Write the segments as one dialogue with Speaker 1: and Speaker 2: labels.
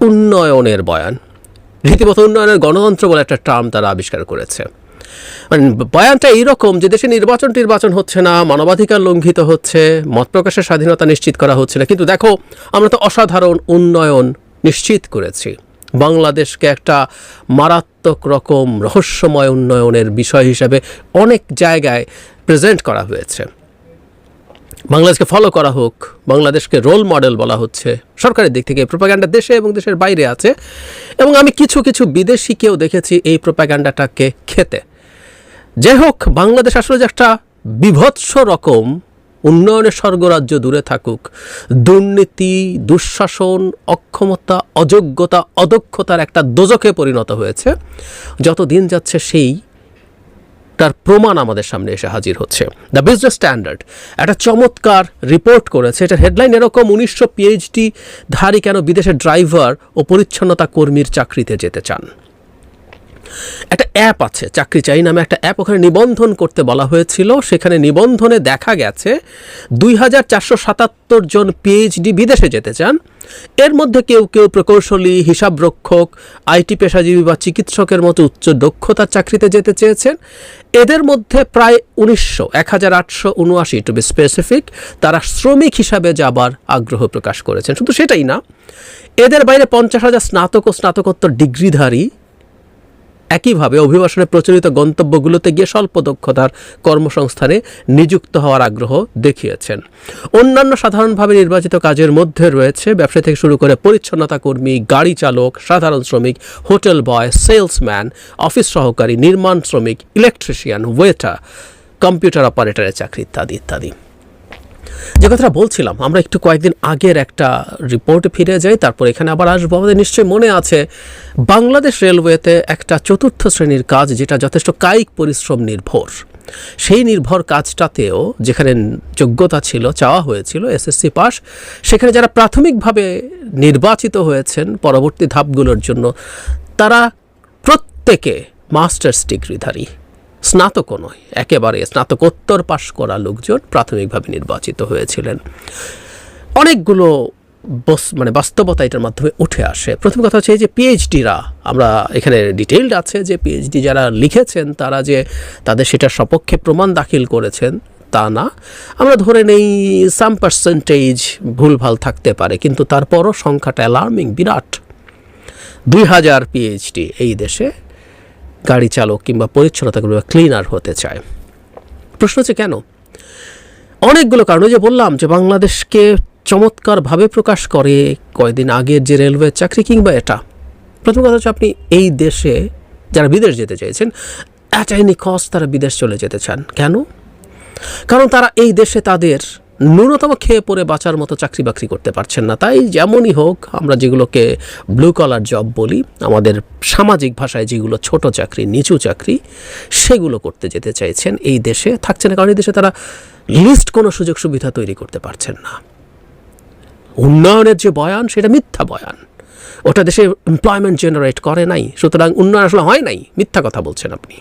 Speaker 1: উন্নয়নের বয়ান। রীতিমতো উন্নয়নের গণতন্ত্র বলে একটা টার্ম তারা আবিষ্কার করেছে। মানে বয়ানটা এইরকম যে দেশে নির্বাচন টির্বাচন হচ্ছে না, মানবাধিকার লঙ্ঘিত হচ্ছে, মত প্রকাশের স্বাধীনতা নিশ্চিত করা হচ্ছে না। কিন্তু দেখো, আমরা তো অসাধারণ উন্নয়ন নিশ্চিত করেছি। বাংলাদেশকে একটা মারাত্মক রকম রহস্যময় উন্নয়নের বিষয় হিসাবে অনেক জায়গায় প্রেজেন্ট করা হয়েছে। বাংলাদেশকে ফলো করা হোক, বাংলাদেশকে রোল মডেল বলা হচ্ছে। সরকারের দিক থেকে প্রোপাগান্ডা দেশে এবং দেশের বাইরে আছে। এবং আমি কিছু কিছু বিদেশিকেও দেখেছি এই প্রোপাগান্ডাটাকে খেতে। যাই হোক, বাংলাদেশ আসলে যে একটা বিভৎস রকম, উন্নয়নের স্বর্গরাজ্য দূরে থাকুক, দুর্নীতি, দুঃশাসন, অক্ষমতা, অযোগ্যতা, অদক্ষতার একটা দোজকে পরিণত হয়েছে। যত দিন যাচ্ছে সেই তার প্রমাণ আমাদের সামনে এসে হাজির হচ্ছে। দ্য বিজনেস স্ট্যান্ডার্ড একটা চমৎকার রিপোর্ট করেছে। এটার হেডলাইন এরকম, উনিশশো পিএইচডি ধারী কেন বিদেশের ড্রাইভার ও পরিচ্ছন্নতা কর্মীর চাকরিতে যেতে চান? একটা অ্যাপ আছে, চাকরি চাই নামে একটা অ্যাপ, ওখানে নিবন্ধন করতে বলা হয়েছিল। সেখানে নিবন্ধনে দেখা গেছে দুই হাজার চারশো সাতাত্তর জন পিএইচডি বিদেশে যেতে চান। এর মধ্যে কেউ কেউ প্রকৌশলী, হিসাবরক্ষক আইটি পেশাজীবী বা চিকিৎসকের মতো উচ্চ দক্ষতার চাকরিতে যেতে চেয়েছেন। এদের মধ্যে প্রায় উনিশশো এক হাজার আটশো উনআশি টু বি স্পেসিফিক তারা শ্রমিক হিসাবে যাবার আগ্রহ প্রকাশ করেছেন। শুধু সেটাই না, এদের বাইরে পঞ্চাশ হাজার স্নাতক ও স্নাতকোত্তর ডিগ্রিধারী একইভাবে অভিবাসনে প্রচলিত গন্তব্যগুলোতে গিয়ে স্বল্প দক্ষতার কর্মসংস্থানে নিযুক্ত হওয়ার আগ্রহ দেখিয়েছেন। অন্যান্য সাধারণভাবে নির্বাচিত কাজের মধ্যে রয়েছে ব্যবসা থেকে শুরু করে পরিচ্ছন্নতা কর্মী, গাড়ি চালক, সাধারণ শ্রমিক, হোটেল বয়, সেলসম্যান, অফিস সহকারী, নির্মাণ শ্রমিক, ইলেকট্রিশিয়ান, ওয়েটার, কম্পিউটার অপারেটরের চাকরি ইত্যাদি ইত্যাদি। যে কথাটা বলছিলাম, আমরা একটু কয়েকদিন আগের একটা রিপোর্টে ফিরে যাই, তারপর এখানে আবার আসব। আমাদের নিশ্চয়ই মনে আছে, বাংলাদেশ রেলওয়েতে একটা চতুর্থ শ্রেণির কাজ যেটা যথেষ্ট কায়িক পরিশ্রম নির্ভর। সেই নির্ভর কাজটাতেও যেখানে যোগ্যতা ছিল, চাওয়া হয়েছিল, এসএসসি পাস, সেখানে যারা প্রাথমিকভাবে নির্বাচিত হয়েছেন পরবর্তী ধাপগুলোর জন্য, তারা প্রত্যেকে মাস্টার্স ডিগ্রিধারী। স্নাতকও নয়, একেবারে স্নাতকোত্তর পাশ করা লোকজন প্রাথমিকভাবে নির্বাচিত হয়েছিলেন। অনেকগুলো মানে বাস্তবতা এটার মাধ্যমে উঠে আসে। প্রথম কথা হচ্ছে যে পিএইচডিরা আমরা এখানে ডিটেইলড আছে যে পিএইচডি যারা লিখেছেন, তারা যে তাদের সেটার সপক্ষে প্রমাণ দাখিল করেছেন, তা না। আমরা ধরে নেই সাম পার্সেন্টেজ ভুলভাল থাকতে পারে, কিন্তু তারপরও সংখ্যাটা অ্যালার্মিং বিরাট। দুই হাজার পিএইচডি এই দেশে। গাড়ি চালক কিংবা পরিচ্ছন্নতা কিংবা ক্লিনার হতে চায়। প্রশ্ন হচ্ছে কেন? অনেকগুলো কারণ। যে বললাম যে বাংলাদেশকে চমৎকারভাবে প্রকাশ করে কয়দিন আগের যে রেলওয়ে চাকরি কিংবা এটা। প্রথম কথা হচ্ছে আপনি এই দেশে যারা বিদেশ যেতে চাইছেন অ্যাট এনি কস্ট তারা বিদেশ চলে যেতে চান। কেন? কারণ তারা এই দেশে তাদের ন্যূনতম খেয়ে পরে বাঁচার মতো চাকরি বাকরি করতে পারছেন না। তাই যেমনই হোক, আমরা যেগুলোকে ব্লু কলার জব বলি, আমাদের সামাজিক ভাষায় যেগুলো ছোট চাকরি, নিচু চাকরি, সেগুলো করতে যেতে চাইছেন এই দেশে। থাকছে না, কারণ এই দেশে তারা লিস্ট কোনো সুযোগ সুবিধা তৈরি করতে পারছেন না। উন্নয়নের যে বয়ান, সেটা মিথ্যা বয়ান। ওটা দেশে এমপ্লয়মেন্ট জেনারেট করে নাই, সুতরাং উন্নয়ন আসলে হয় নাই, মিথ্যা কথা বলছেন আপনি।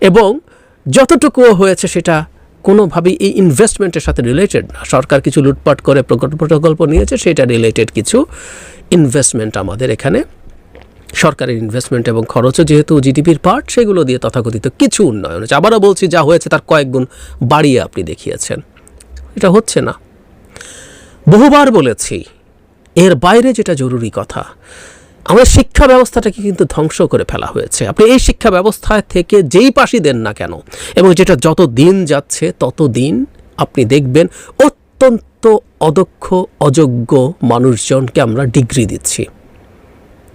Speaker 1: এবং যতটুকুও হয়েছে সেটা কোনোভাবেই এই ইনভেস্টমেন্টের সাথে রিলেটেড না। সরকার কিছু লুটপাট করে প্রকল্প প্রকল্প নিয়েছে, সেটা রিলেটেড কিছু ইনভেস্টমেন্ট আমাদের এখানে। সরকারের ইনভেস্টমেন্ট এবং খরচও যেহেতু জিডিপির পার্ট সেগুলো দিয়ে তথাকথিত কিছু উন্নয়ন হচ্ছে আবারও বলছি, যা হয়েছে তার কয়েক গুণ বাড়িয়ে আপনি দেখিয়েছেন। এটা হচ্ছে না। বহুবার বলেছি, এর বাইরে যেটা জরুরি কথা আমাদের শিক্ষা ব্যবস্থাটাকে কিন্তু ধ্বংস করে ফেলা হয়েছে। আপনি এই শিক্ষা ব্যবস্থায় থেকে যেই পাশই দেন না কেন, এবং যেটা যত দিন যাচ্ছে তত দিন আপনি দেখবেন অত্যন্ত অদক্ষ, অযোগ্য মানুষজনকে আমরা ডিগ্রি দিচ্ছি।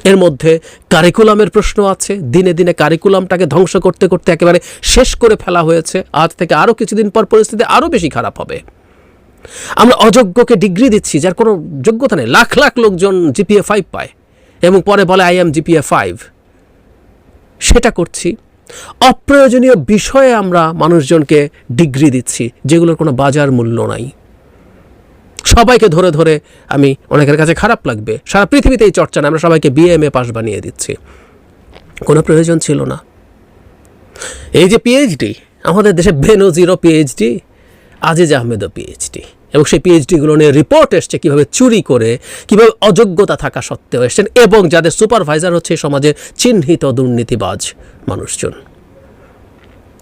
Speaker 1: এর মধ্যে কারিকুলামের প্রশ্ন আছে। দিনে দিনে কারিকুলামটাকে ধ্বংস করতে করতে একেবারে শেষ করে ফেলা হয়েছে। আজ থেকে আরও কিছুদিন পর পরিস্থিতি আরও বেশি খারাপ হবে। আমরা অযোগ্যকে ডিগ্রি দিচ্ছি, যার কোনো যোগ্যতা নেই। লাখ লাখ লোকজন জিপিএ ফাইভ পায়। এবং পরে বলে আই এম জিপিএ ফাইভ সেটা করছি। অপ্রয়োজনীয় বিষয়ে আমরা মানুষজনকে ডিগ্রি দিচ্ছি, যেগুলোর কোনো বাজার মূল্য নাই। সবাইকে ধরে ধরে আমি অনেকের কাছে খারাপ লাগবে। সারা পৃথিবীতে এই চর্চা না আমরা সবাইকে বিএমএ পাস বানিয়ে দিচ্ছি। কোনো প্রয়োজন ছিল না। এই যে পিএইচডি আমাদের দেশে বেনজিরও পিএইচডি আজিজ আহমেদও পিএইচডি এবং সেই পিএইচডিগুলো নিয়ে রিপোর্ট এসছে কীভাবে চুরি করে, কীভাবে অযোগ্যতা থাকা সত্ত্বেও এসছেন এবং যাদের সুপারভাইজার হচ্ছে সমাজে চিহ্নিত দুর্নীতিবাজ মানুষজন।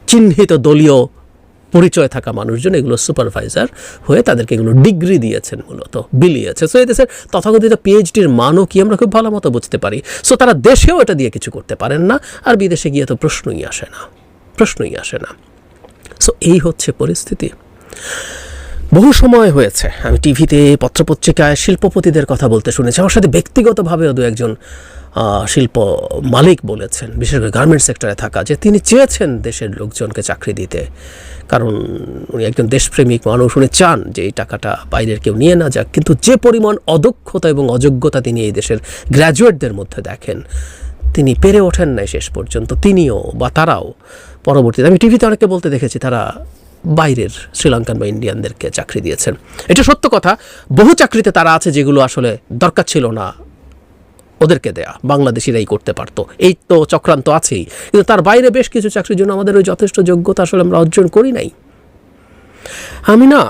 Speaker 1: চিহ্নিত দলীয় পরিচয় থাকা মানুষজন, এগুলো সুপারভাইজার হয়ে তাদেরকে এগুলো ডিগ্রি দিয়েছেন মূলত বিলিয়েছে সো এই দেশের তথাকথিত পিএইচডির মানও কি আমরা খুব ভালো মতো বুঝতে পারি? সো তারা দেশেও এটা দিয়ে কিছু করতে পারেন না, আর বিদেশে গিয়ে তো প্রশ্নই আসে না, প্রশ্নই আসে না। সো এই হচ্ছে পরিস্থিতি। বহু সময় হয়েছে। আমি টিভিতে, পত্রপত্রিকায় শিল্পপতিদের কথা বলতে শুনেছি। আমার সাথে ব্যক্তিগতভাবেও দু একজন শিল্প মালিক বলেছেন, বিশেষ করে গার্মেন্টস সেক্টরে থাকা, যে তিনি চেয়েছেন দেশের লোকজনকে চাকরি দিতে। কারণ উনি একজন দেশপ্রেমিক মানুষ, উনি চান যে এই টাকাটা বাইরের কেউ নিয়ে না যাক। কিন্তু যে পরিমাণ অদক্ষতা এবং অযোগ্যতা তিনি এই দেশের গ্র্যাজুয়েটদের মধ্যে দেখেন, তিনি পেরে ওঠেন নাই শেষ পর্যন্ত। তিনিও বা তারাও পরবর্তীতে, আমি টিভিতে অনেকে বলতে দেখেছি, তারা বাইরের শ্রীলঙ্কান বা ইন্ডিয়ানদেরকে চাকরি দিয়েছেন। এটা সত্য কথা, বহু চাকরিতে তারা আছে যেগুলো আসলে দরকার ছিল না ওদেরকে দেয়া, বাংলাদেশিরাই করতে পারতো। এই তো চক্রান্ত আছেই, কিন্তু তার বাইরে বেশ কিছু চাকরির জন্য আমাদের ওই যথেষ্ট যোগ্যতা আসলে আমরা অর্জন করি নাই। আমি না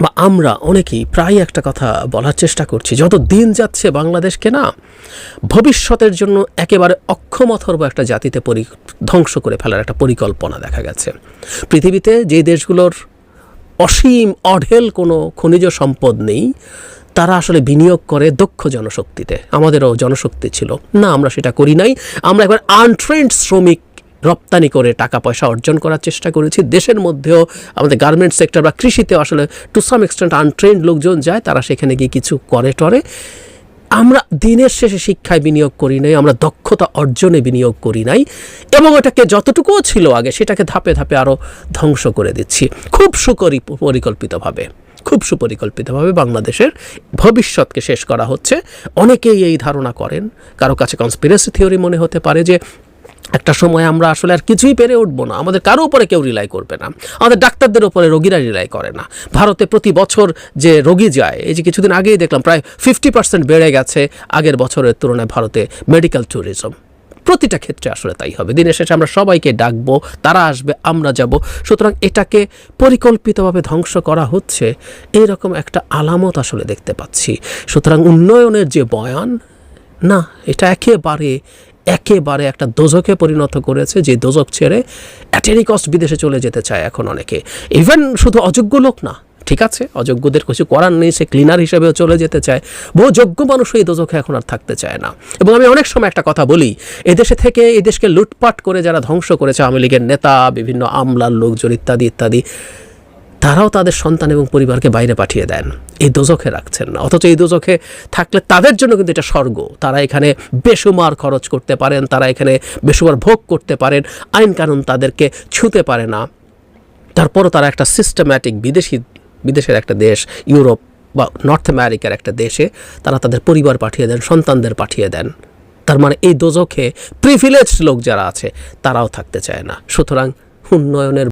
Speaker 1: বা আমরা অনেকেই প্রায় একটা কথা বলার চেষ্টা করছি, যত দিন যাচ্ছে বাংলাদেশকে না, ভবিষ্যতের জন্য একেবারে অক্ষম অথর্ব একটা জাতিতে পরি, ধ্বংস করে ফেলার একটা পরিকল্পনা দেখা গেছে। পৃথিবীতে যে দেশগুলোর অসীম, অঢেল কোনো খনিজ সম্পদ নেই, তারা আসলে বিনিয়োগ করে দক্ষ জনশক্তিতে। আমাদেরও জনশক্তি ছিল। না, আমরা সেটা করি নাই। আমরা একবার আনট্রেন্ড শ্রমিক রপ্তানি করে টাকা পয়সা অর্জন করার চেষ্টা করেছি। দেশের মধ্যেও আমাদের গার্মেন্টস সেক্টর বা কৃষিতে আসলে টু সাম এক্সটেন্ট আনট্রেন্ড লোকজন যায়, তারা সেখানে গিয়ে কিছু করে টরে। আমরা দিনের শেষে শিক্ষায় বিনিয়োগ করি নাই, আমরা দক্ষতা অর্জনে বিনিয়োগ করি নাই, এবং ওটাকে যতটুকুও ছিল আগে সেটাকে ধাপে ধাপে আরও ধ্বংস করে দিচ্ছি। খুব সুকরি পরিকল্পিতভাবে খুব সুপরিকল্পিতভাবে বাংলাদেশের ভবিষ্যৎকে শেষ করা হচ্ছে। অনেকেই এই ধারণা করেন, কারও কাছে কনস্পিরেসি থিওরি মনে হতে পারে যে একটা সময় আমরা আসলে আর কিছুই পেরে উঠবো না। আমাদের কারও উপরে কেউ রিলাই করবে না। আমাদের ডাক্তারদের উপরে রোগীরা রিলাই করে না। ভারতে প্রতি বছর যে রোগী যায়, এই যে কিছুদিন আগেই দেখলাম প্রায় ফিফটি পার্সেন্ট বেড়ে গেছে। আগের বছরের তুলনায় ভারতে মেডিকেল ট্যুরিজম প্রতিটা ক্ষেত্রে আসলে তাই হবে। দিনের শেষে আমরা সবাইকে ডাকবো, তারা আসবে, আমরা যাব। সুতরাং এটাকে পরিকল্পিতভাবে ধ্বংস করা হচ্ছে, এইরকম একটা আলামত আসলে দেখতে পাচ্ছি। সুতরাং উন্নয়নের যে বয়ান, না, এটা একেবারে একেবারে একটা দোজকে পরিণত করেছে, যে দোজক ছেড়ে অ্যাটেরিকস্ট বিদেশে চলে যেতে চায় এখন অনেকে। ইভেন শুধু অযোগ্য লোক না, ঠিক আছে? অযোগ্যদের কিছু করার নেই, সে ক্লিনার হিসেবেও চলে যেতে চায়। বহু যোগ্য মানুষ এই দোজকে এখন আর থাকতে চায় না। এবং আমি অনেক সময় একটা কথা বলি, এদেশে থেকে এই দেশকে লুটপাট করে যারা ধ্বংস করেছে, আওয়ামী লীগের নেতা, বিভিন্ন আমলার লোকজন ইত্যাদি ইত্যাদি তারাও তাদের সন্তান এবং পরিবারকে বাইরে পাঠিয়ে দেন। এই দোজখে রাখছেন না। অথচ এই দোজখে থাকলে তাদের জন্য কিন্তু এটা স্বর্গ। তারা এখানে বেসুমার খরচ করতে পারেন, তারা এখানে বেসুমার ভোগ করতে পারেন আইন কানুন তাদেরকে ছুতে পারে না। তারপরও তারা একটা সিস্টেম্যাটিক বিদেশি, বিদেশের একটা দেশ, ইউরোপ বা নর্থ আমেরিকার একটা দেশে তারা তাদের পরিবার পাঠিয়ে দেন, সন্তানদের পাঠিয়ে দেন। তার মানে এই দোজখে প্রিভিলেজ লোক যারা আছে, তারাও থাকতে চায় না। সুতরাং উন্নয়নের